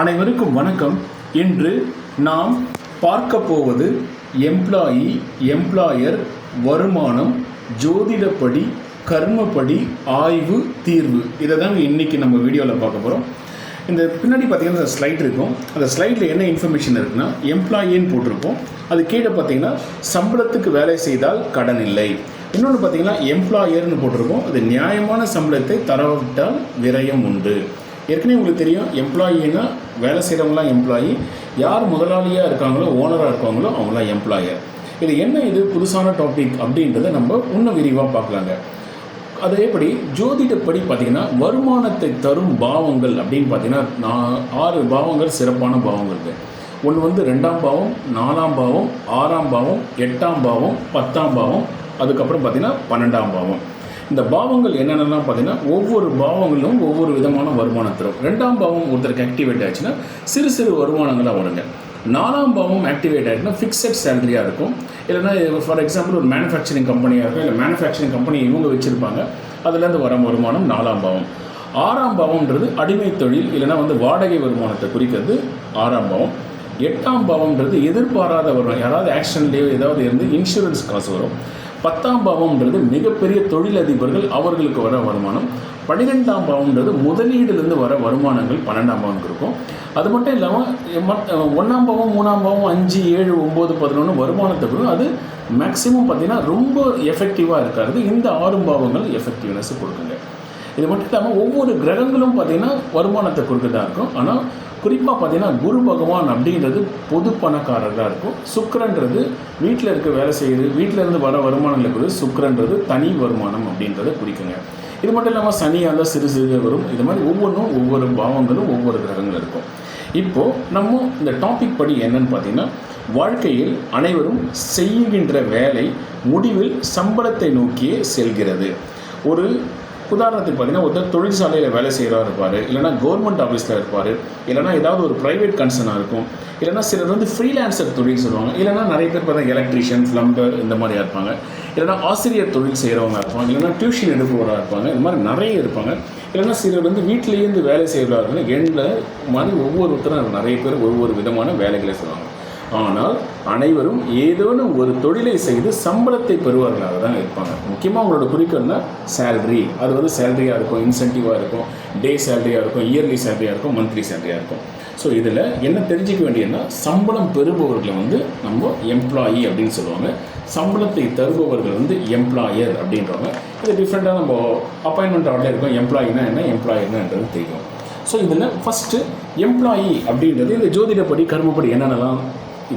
அனைவருக்கும் வணக்கம். இன்று நாம் பார்க்க போவது எம்ப்ளாயி எம்ப்ளாயர் வருமானம் ஜோதிடப்படி கர்மப்படி ஆய்வு தீர்வு. இதை தான் இன்னைக்கு நம்ம வீடியோவில் பார்க்க போகிறோம் இந்த பின்னாடி பார்த்தீங்கன்னா ஸ்லைட் இருக்கும். அந்த ஸ்லைடில் என்ன இன்ஃபர்மேஷன் இருக்குன்னா எம்ப்ளாயின்னு போட்டிருப்போம். அது கீழே பார்த்தீங்கன்னா சம்பளத்துக்கு வேலை செய்தால் கடன் இல்லை. இன்னொன்று பார்த்தீங்கன்னா எம்ப்ளாயர்னு போட்டிருக்கோம் அது நியாயமான சம்பளத்தை தரவிட்டால் விரயம் உண்டு. ஏற்கனவே உங்களுக்கு தெரியும் எம்ப்ளாயின்னா வேலை செய்கிறவங்களாம் எம்ப்ளாயி யார் முதலாளியாக இருக்காங்களோ ஓனராக இருக்காங்களோ அவங்களாம் எம்ப்ளாயர் இது என்ன இது புதுசான டாபிக் அப்படின்றத நம்ம இன்னும் விரிவாக பார்க்கலாங்க. அதேபடி ஜோதிடப்படி பார்த்தீங்கன்னா வருமானத்தை தரும் பாவங்கள் அப்படின்னு பார்த்தீங்கன்னா நான் ஆறு பாவங்கள் சிறப்பான பாவங்கள் ஒன்று வந்து ரெண்டாம் பாவம் நாலாம் பாவம் ஆறாம் பாவம் எட்டாம் பாவம் பத்தாம் பாவம் அதுக்கப்புறம் பார்த்தீங்கன்னா பன்னெண்டாம் பாவம். இந்த பாவங்கள் என்னென்னலாம் பார்த்தீங்கன்னா ஒவ்வொரு பாவங்களும் ஒவ்வொரு விதமான வருமானம் தரும். ரெண்டாம் பாவம் ஒருத்தருக்கு ஆக்டிவேட் ஆச்சுன்னா சிறு சிறு வருமானங்களாக வருங்க நாலாம் பாவம் ஆக்டிவேட் ஆகிட்டுனா ஃபிக்ஸட் சேலரியாக இருக்கும். இல்லைன்னா ஃபார் எக்ஸாம்பிள் ஒரு மேனுஃபேக்சரிங் கம்பெனியாக இருக்கும் இல்லை மேனுஃபேக்சரிங் கம்பெனி இவங்க வச்சுருப்பாங்க. அதுலேருந்து வர வருமானம் நாலாம் பாவம். ஆறாம் பாவம்ன்றது அடிமை தொழில் இல்லைன்னா வந்து வாடகை வருமானத்தை குறிக்கிறது ஆறாம் பாவம். எட்டாம் பாவம்ன்றது எதிர்பாராத வருமானம். யாராவது ஆக்சிடென்ட்லேயோ ஏதாவது இருந்து இன்சூரன்ஸ் காசு வரும். பத்தாம் பாவம்ன்றது மிகப்பெரிய தொழிலதிபர்கள் அவர்களுக்கு வர வருமானம். பன்னிரெண்டாம் பாவம்ன்றது முதலீடுலேருந்து வர வருமானங்கள் பன்னெண்டாம் பாவம் இருக்கும். அது மட்டும் இல்லாமல் ஒன்றாம் பாவம் மூணாம் பாவம் அஞ்சு ஏழு ஒம்பது பதினொன்று வருமானத்தை வரும் அது மேக்ஸிமம் பார்த்தீங்கன்னா ரொம்ப எஃபெக்டிவாக இருக்காது இந்த ஆறும் பாவங்கள் எஃபெக்டிவ்னஸ் கொடுக்குங்க இது மட்டும் இல்லாமல் ஒவ்வொரு கிரகங்களும் பார்த்தீங்கன்னா வருமானத்தை கொடுக்கறதா இருக்கும். ஆனால் குறிப்பாக பார்த்தீங்கன்னா குரு பகவான் அப்படின்றது பொது பணக்காரராக இருக்கும். சுக்கரன்றது வீட்டில் இருக்க வேலை செய்யுது வீட்டில் இருந்து வர வருமானம் இருக்குது சுக்கரன்றது தனி வருமானம் அப்படின்றத குறிக்குங்க. இது மட்டும் இல்லாமல் சனியாக இருந்தால் சிறு சிறு வரும். இது மாதிரி ஒவ்வொன்றும் ஒவ்வொரு பாவங்களும் ஒவ்வொரு கிரகங்கள் இருக்கும். இப்போது நம்ம இந்த டாபிக் படி என்னன்னு பார்த்தீங்கன்னா வாழ்க்கையில் அனைவரும் செய்கின்ற வேலை முடிவில் சம்பளத்தை நோக்கியே செல்கிறது. ஒரு உதாரணத்துக்கு பார்த்தீங்கன்னா ஒருத்தர் தொழிற்சாலையில் வேலை செய்கிறா இருப்பார். இல்லைனா கவர்மெண்ட் ஆஃபீஸில் இருப்பார். இல்லைனா ஏதாவது ஒரு ப்ரைவேட் கன்சர்னாக இருக்கும். இல்லைனா சிலர் வந்து ஃப்ரீலான்சர் தொழில் சொல்லுவாங்க. இல்லைனா நிறைய பேர் பார்த்தா எலக்ட்ரீஷியன் ஃப்ளம்பர் இந்த மாதிரியாக இருப்பாங்க. இல்லைனா ஆசிரியர் தொழில் செய்கிறவங்க இருப்பாங்க. இல்லைனா டியூஷன் எடுப்பவராக இருப்பாங்க. இந்த மாதிரி நிறைய இருப்பாங்க. இல்லைனா சிலர் வந்து வீட்டிலேருந்து வேலை செய்கிறவா இருப்பாங்க. எண்ணில் மாதிரி ஒவ்வொருத்தரும் நிறைய பேர் ஒவ்வொரு விதமான வேலைகளை செய்வாங்க. ஆனால் அனைவரும் ஏதேனும் ஒரு தொழிலை செய்து சம்பளத்தை பெறுவார்களாக தான் இருப்பாங்க. முக்கியமாக அவங்களோட குறிக்கோள்னா சேல்ரி அது வந்து சேலரியாக இருக்கும் இன்சென்டிவாக இருக்கும் டே சேலரியாக இருக்கும் இயர்லி சேலரியாக இருக்கும் மந்த்லி சேலரியாக இருக்கும். ஸோ இதில் என்ன தெரிஞ்சிக்க வேண்டியதுன்னா சம்பளம் பெறுபவர்களை வந்து நம்ம எம்ப்ளாயி அப்படின்னு சொல்லுவாங்க. சம்பளத்தை தருபவர்கள் வந்து எம்ப்ளாயர் அப்படின்றவங்க. இது டிஃப்ரெண்ட்டாக நம்ம அப்பாயின்மெண்ட் ஆர்டர் இருக்கும் எம்ப்ளாயினா என்ன எம்ப்ளாயர்னான்றது தெரியும். ஸோ இதில் ஃபஸ்ட்டு எம்ப்ளாயி அப்படின்றது இந்த ஜோதிடப்படி கர்மப்படி என்னென்னலாம்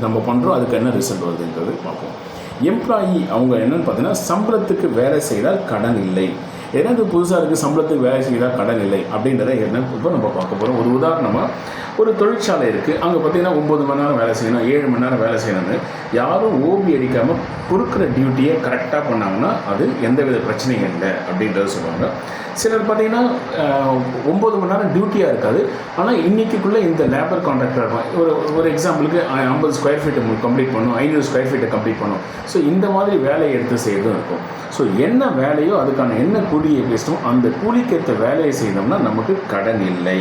நம்ம பண்ணுறோம் அதுக்கு என்ன ரிசல்ட் வருதுன்றது பார்ப்போம். எம்ப்ளாயி அவங்க என்னன்னு பார்த்தீங்கன்னா சம்பளத்துக்கு வேலை செய்தால் கடன் இல்லை. என்னது புதுசாக இருக்குது சம்பளத்துக்கு வேலை செய்தால் கடன் இல்லை அப்படின்றத என்ன இப்போ நம்ம பார்க்க போகிறோம் ஒரு உதாரணமாக ஒரு தொழிற்சாலை இருக்குது அங்கே பார்த்தீங்கன்னா ஒம்பது மணி நேரம் வேலை செய்யணும் ஏழு மணி நேரம் வேலை செய்யணும்னு. யாரும் ஓபி அடிக்காமல் கொடுக்குற டியூட்டியை கரெக்டாக பண்ணாங்கன்னா அது எந்தவித பிரச்சனையும் இல்லை அப்படின்றத சொல்லுவாங்க. சிலர் பார்த்தீங்கன்னா ஒம்பது மணி நேரம் டியூட்டியாக இருக்காது. ஆனால் இன்றைக்கிக்குள்ளே இந்த லேபர் கான்ட்ராக்டர் ஒரு ஒரு எக்ஸாம்பிளுக்கு ஐம்பது ஸ்கொயர் ஃபீட்டை கம்ப்ளீட் பண்ணும் ஐநூறு ஸ்கொயர் ஃபீட்டை கம்ப்ளீட் பண்ணும் ஸோ இந்த மாதிரி வேலையை எடுத்து செய்யறதும் இருக்கும். ஸோ என்ன வேலையோ அதுக்கான என்ன கூலியை பேசுகிறோம் அந்த கூலிக்கேற்ற வேலையை செய்தோம்னா நமக்கு கடன் இல்லை.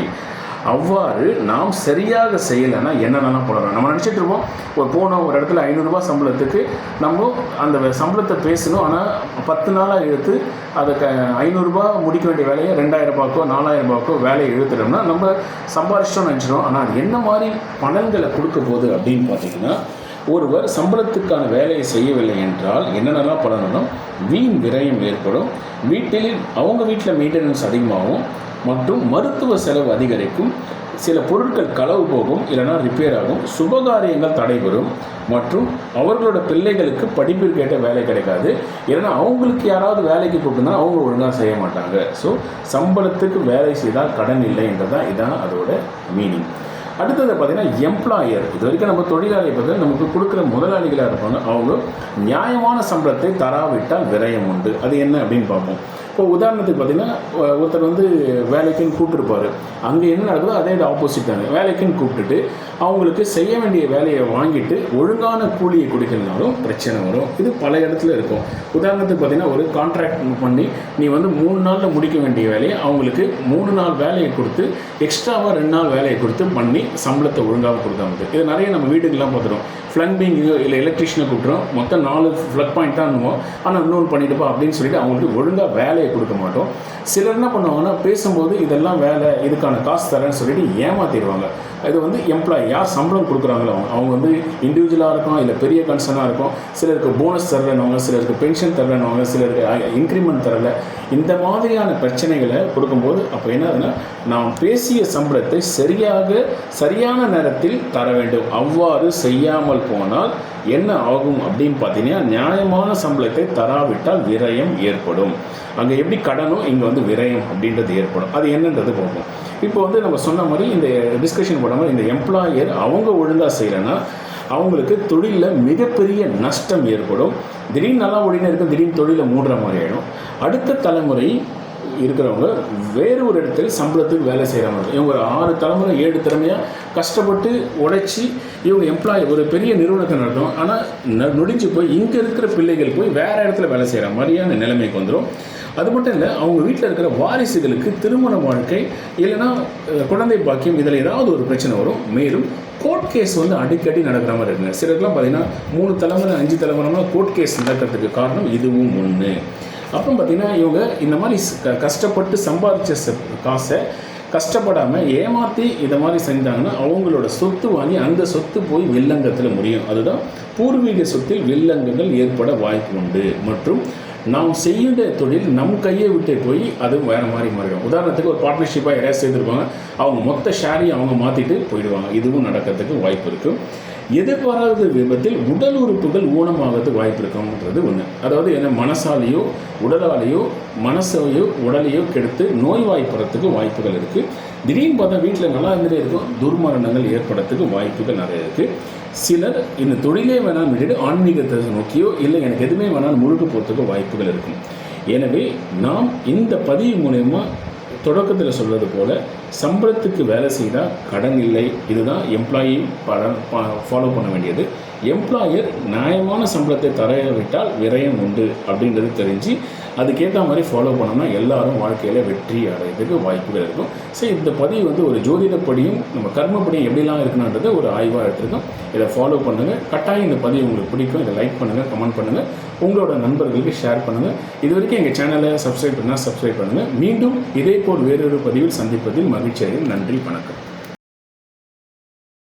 அவ்வாறு நாம் சரியாக செய்யலைன்னா என்னென்னலாம் போடலாம். நம்ம நினச்சிட்டு இருப்போம் ஒரு போனோம் ஒரு இடத்துல ஐநூறுரூபா சம்பளத்துக்கு நம்ம அந்த சம்பளத்தை பேசணும் ஆனால் பத்து நாளாக இழுத்து அதை க ஐநூறுரூபா முடிக்க வேண்டிய வேலையை ரெண்டாயிரம் ரூபாய்க்கோ நாலாயிரம் ரூபாய்க்கோ வேலையை இழுத்துட்டோம்னா நம்ம சம்பாரிச்சிட்டோம்னு நினச்சிடும் ஆனால் அது என்ன மாதிரி பலன்களை கொடுக்க போகுது அப்படின்னு பார்த்தீங்கன்னா ஒருவர் சம்பளத்துக்கான வேலையை செய்யவில்லை என்றால் என்னென்னலாம் பண்ணணும்னா வீண் விரயம் ஏற்படும். வீட்டில் அவங்க வீட்டில் மெயின்டெனன்ஸ் அதிகமாகும். மற்றும் மருத்துவ செலவு அதிகரிக்கும். சில பொருட்கள் களவு போகும் இல்லைனா ரிப்பேர் ஆகும். சுபகாரியங்கள் தடைபெறும். மற்றும் அவர்களோட பிள்ளைகளுக்கு படிப்பிற்கேற்ற வேலை கிடைக்காது. ஏன்னா அவங்களுக்கு யாராவது வேலைக்கு கூப்பிட்டுனா அவங்க ஒழுங்காக செய்ய மாட்டாங்க. ஸோ சம்பளத்துக்கு வேலை செய்தால் கடன் இல்லை என்றதான் இதான் அதோட மீனிங் அடுத்தது பார்த்திங்கன்னா எம்ப்ளாயர் இது வரைக்கும் நம்ம தொழிலாளி பற்றி நமக்கு கொடுக்குற முதலாளிகளாக இருப்பாங்க. அவங்க நியாயமான சம்பளத்தை தராவிட்டால் விரயம் உண்டு. அது என்ன அப்படின்னு பார்ப்போம். இப்போ உதாரணத்துக்கு பார்த்தீங்கன்னா ஒருத்தர் வந்து வேலைக்குன்னு கூப்பிட்டுருப்பாரு. அங்கே என்ன நடக்குதோ அதே ஆப்போசிட் தாங்க வேலைக்குன்னு கூப்பிட்டுட்டு அவங்களுக்கு செய்ய வேண்டிய வேலையை வாங்கிட்டு ஒழுங்கான கூலியை கொடுக்கலனாலும் பிரச்சனை வரும். இது பல இடத்துல இருக்கும். உதாரணத்துக்கு பார்த்தீங்கன்னா ஒரு கான்ட்ராக்ட் பண்ணி நீ வந்து மூணு நாளில் முடிக்க வேண்டிய வேலையை அவங்களுக்கு மூணு நாள் வேலையை கொடுத்து எக்ஸ்ட்ராவாக ரெண்டு நாள் வேலையை கொடுத்து பண்ணி சம்பளத்தை ஒழுங்காக கொடுத்தாங்க இது நிறைய நம்ம வீட்டுக்கெல்லாம் பார்த்துருவோம் ஃப்ளம்பிங் இல்லை எலக்ட்ரிஷியனை கூப்பிட்றோம் மொத்தம் நாலு ஃப்ளக் பாயிண்ட் தான் ஆனால் இன்னொன்று பண்ணிட்டுப்பா அப்படின்னு சொல்லிட்டு அவங்களுக்கு ஒழுங்காக வேலையை கொடுக்க மாட்டோம். சிலர் என்ன பண்ணுவாங்கன்னா பேசும்போது இதெல்லாம் வேலை இதுக்கான காசு தரேன்னு சொல்லிட்டு ஏமாத்திடுவாங்க. இது வந்து எம்ப்ளாயி யார் சம்பளம் கொடுக்குறாங்களோ அவங்க. அவங்க வந்து இண்டிவிஜுவலாக இருக்கும் இல்லை பெரிய கன்சர்னாக இருக்கும். சிலருக்கு போனஸ் தரலனவங்க சிலருக்கு பென்ஷன் தரலனவங்க சிலருக்கு இன்க்ரிமெண்ட் தரல. இந்த மாதிரியான பிரச்சனைகளை கொடுக்கும்போது அப்போ என்ன ஆகுதுன்னா நாம் பேசிய சம்பளத்தை சரியாக சரியான நேரத்தில் தர வேண்டும். அவ்வாறு செய்யாமல் போனால் என்ன ஆகும் அப்படின்னு பார்த்தீங்கன்னா நியாயமான சம்பளத்தை தராவிட்டால் விரயம் ஏற்படும். அங்கே எப்படி கடனோ இங்கே வந்து விரயம் அப்படின்றது ஏற்படும். அது என்னன்றது பார்ப்போம். இப்போ வந்து நம்ம சொன்ன மாதிரி இந்த டிஸ்கஷன் பண்ண மாதிரி இந்த எம்ப்ளாயர் அவங்க ஒழுங்காக செய்யலைன்னா அவங்களுக்கு தொழிலில் மிகப்பெரிய நஷ்டம் ஏற்படும். திடீர்னு நல்லா ஓடினே இருக்கும் திடீர்னு தொழிலை மூடுற மாதிரி ஆகிடும் அடுத்த தலைமுறை இருக்கிறவங்க வேறு ஒரு இடத்துல சம்பளத்துக்கு வேலை செய்கிறவங்க இவங்க ஒரு ஆறு தலைமுறை ஏழு திறமையாக கஷ்டப்பட்டு உழைச்சி இவங்க எம்ப்ளாயி ஒரு பெரிய நிறுவனத்தை நடத்தும் ஆனால் ந நொடிஞ்சு போய் இங்கே இருக்கிற பிள்ளைகள் போய் வேறு இடத்துல வேலை செய்கிற மாதிரியான நிலைமைக்கு வந்துடும் அது மட்டும் இல்லை அவங்க வீட்டில் இருக்கிற வாரிசுகளுக்கு திருமண வாழ்க்கை இல்லைன்னா குழந்தை பாக்கியம் இதில் ஏதாவது ஒரு பிரச்சனை வரும். மேலும் கோர்ட் கேஸ் வந்து அடிக்கடி நடக்கிற மாதிரி இருக்குங்க. சிலருக்குலாம் பார்த்தீங்கன்னா மூணு தலைமுறை அஞ்சு தலைமுறைலாம் கோர்ட் கேஸ் நடக்கிறதுக்கு காரணம் இதுவும் ஒன்று அப்புறம் பார்த்தீங்கன்னா இவங்க இந்த மாதிரி க- கஷ்டப்பட்டு சம்பாதிச்ச காசை கஷ்டப்படாமல் ஏமாற்றி இதை மாதிரி செஞ்சாங்கன்னா அவங்களோட சொத்து வாங்கி அந்த சொத்து போய் வில்லங்கத்தில் முடியும் அதுதான் பூர்வீக சொத்தில் வில்லங்கங்கள் ஏற்பட வாய்ப்பு உண்டு. மற்றும் நாம் செய்கிற தொழில் நம் கையை விட்டு போய் அது வேறு மாதிரி மாறிடும். உதாரணத்துக்கு ஒரு பார்ட்னர்ஷிப்பாக யாராவது சேர்த்துருப்பாங்க அவங்க மொத்த ஷேரையும் அவங்க மாற்றிட்டு போயிடுவாங்க. இதுவும் நடக்கிறதுக்கு வாய்ப்பு இருக்குது எதிர்பாராத விபத்தில் உடல் உறுப்புகள் ஊனமாகிறதுக்கு வாய்ப்பு இருக்கும்ன்றது ஒன்று அதாவது என்ன மனசாலேயோ உடலாலேயோ மனசையோ உடலையோ கெடுத்து நோய்வாய்ப்படுறதுக்கு வாய்ப்புகள் இருக்குது திடீர்னு பார்த்தா வீட்டில் நல்லா இருந்துகிட்டே இருக்கும். துர்மரணங்கள் ஏற்படுறதுக்கு வாய்ப்புகள் நிறைய இருக்குது சிலர் இந்த தொழிலே வேணாலும் விட்டுட்டு ஆன்மீகத்தை நோக்கியோ இல்லை எனக்கு எதுவுமே வேணாலும் முழுக்க போகிறதுக்கு வாய்ப்புகள் இருக்கும். எனவே நாம் இந்த பதிவு மூலயமா தொடக்கத்தில் சொல்வது போல சம்பளத்துக்கு வேலை செய்தால் கடன் இல்லை. இதுதான் எம்ப்ளாயி ஃபாலோ பண்ண வேண்டியது. எம்ப்ளாயர் நியாயமான சம்பளத்தை தரவிட்டால் விரயம் உண்டு அப்படின்றது தெரிஞ்சு அதுக்கேற்ற மாதிரி ஃபாலோ பண்ணோம்னா எல்லாரும் வாழ்க்கையில் வெற்றி அடைகிறதுக்கு வாய்ப்புகள் இருக்கும். சரி இந்த பதிவு வந்து ஒரு ஜோதிடப்படியும் நம்ம கர்மப்படியும் எப்படிலாம் இருக்கணுன்றது ஒரு ஆய்வாக எடுத்துருக்கோம். இதை ஃபாலோ பண்ணுங்கள் கட்டாயம் இந்த பதிவு உங்களுக்கு பிடிக்கும். இதை லைக் பண்ணுங்கள் கமெண்ட் பண்ணுங்கள் உங்களோட நண்பர்களுக்கு ஷேர் பண்ணுங்கள் இது வரைக்கும் எங்கள் சேனலை சப்ஸ்கிரைப் பண்ணால் சப்ஸ்கிரைப் பண்ணுங்கள் மீண்டும் இதே போல் வேறொரு பதிவில் சந்திப்பதில் மகிழ்ச்சி. அடைகிறேன். நன்றி வணக்கம்